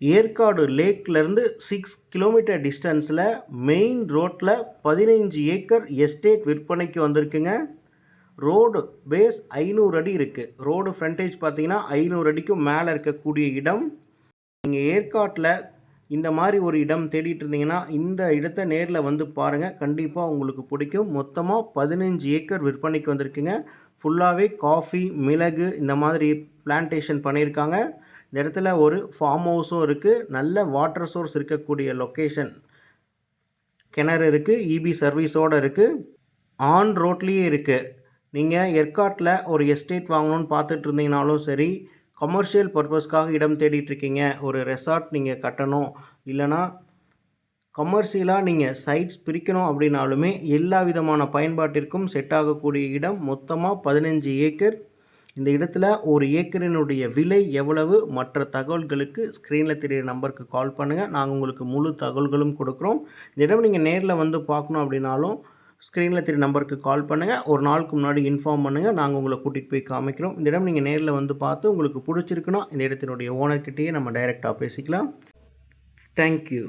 ஏற்காடு லேக்லேருந்து six kilometre டிஸ்டன்ஸில் main ரோட்டில் பதினைஞ்சு ஏக்கர் எஸ்டேட் விற்பனைக்கு வந்திருக்குங்க. ரோடு பேஸ் ஐநூறு அடி இருக்குது ரோடு ஃப்ரண்டேஜ் பார்த்தீங்கன்னா ஐநூறு அடிக்கும் மேலே இருக்கக்கூடிய இடம். நீங்கள் ஏற்காட்டில் இந்த மாதிரி ஒரு இடம் தேடிட்டு இருந்தீங்கன்னா இந்த இடத்த நேரில் வந்து பாருங்கள் கண்டிப்பாக உங்களுக்கு பிடிக்கும். மொத்தமாக பதினஞ்சு ஏக்கர் விற்பனைக்கு வந்திருக்குங்க. ஃபுல்லாகவே காஃபி மிளகு இந்த மாதிரி பிளான்டேஷன் பண்ணியிருக்காங்க. இந்த இடத்துல ஒரு ஃபார்ம் ஹவுஸும் இருக்குது நல்ல வாட்டர் சோர்ஸ் இருக்கக்கூடிய லொக்கேஷன் கிணறு இருக்குது இபி சர்வீஸோடு இருக்குது ஆன் ரோட்லேயே இருக்குது நீங்கள் ஏற்காட்டில் ஒரு எஸ்டேட் வாங்கணும்னு பார்த்துட்டு இருந்தீங்கனாலும் சரி கமர்ஷியல் பர்பஸ்க்காக இடம் தேடிட்டுருக்கீங்க ஒரு ரெசார்ட் நீங்கள் கட்டணும். இல்லைனா கமர்ஷியலாக நீங்கள் சைட்ஸ் பிரிக்கணும் அப்படின்னாலுமே எல்லா விதமான பயன்பாட்டிற்கும் செட் ஆகக்கூடிய இடம் மொத்தமாக பதினஞ்சு ஏக்கர் இந்த இடத்துல ஒரு ஏக்கரினுடைய விலை எவ்வளவு? மற்ற தகவல்களுக்கு ஸ்க்ரீனில் தெரிகிற நம்பருக்கு கால் பண்ணுங்கள் நாங்கள் உங்களுக்கு முழு தகவல்களும் கொடுக்குறோம். இந்த இடம் நீங்கள் நேரில் வந்து பார்க்கணும் அப்படின்னாலும் ஸ்க்ரீனில் தெரிய நம்பருக்கு கால் பண்ணுங்கள் ஒரு நாளுக்கு முன்னாடி இன்ஃபார்ம் பண்ணுங்கள் நாங்கள் உங்களை கூட்டிகிட்டு போய் காமிக்கிறோம். இந்த இடம் நீங்கள் நேரில் வந்து பார்த்து உங்களுக்கு பிடிச்சிருக்குன்னா இந்த இடத்தினுடைய ஓனர்கிட்டேயே நம்ம டைரெக்டாக பேசிக்கலாம். தேங்க்யூ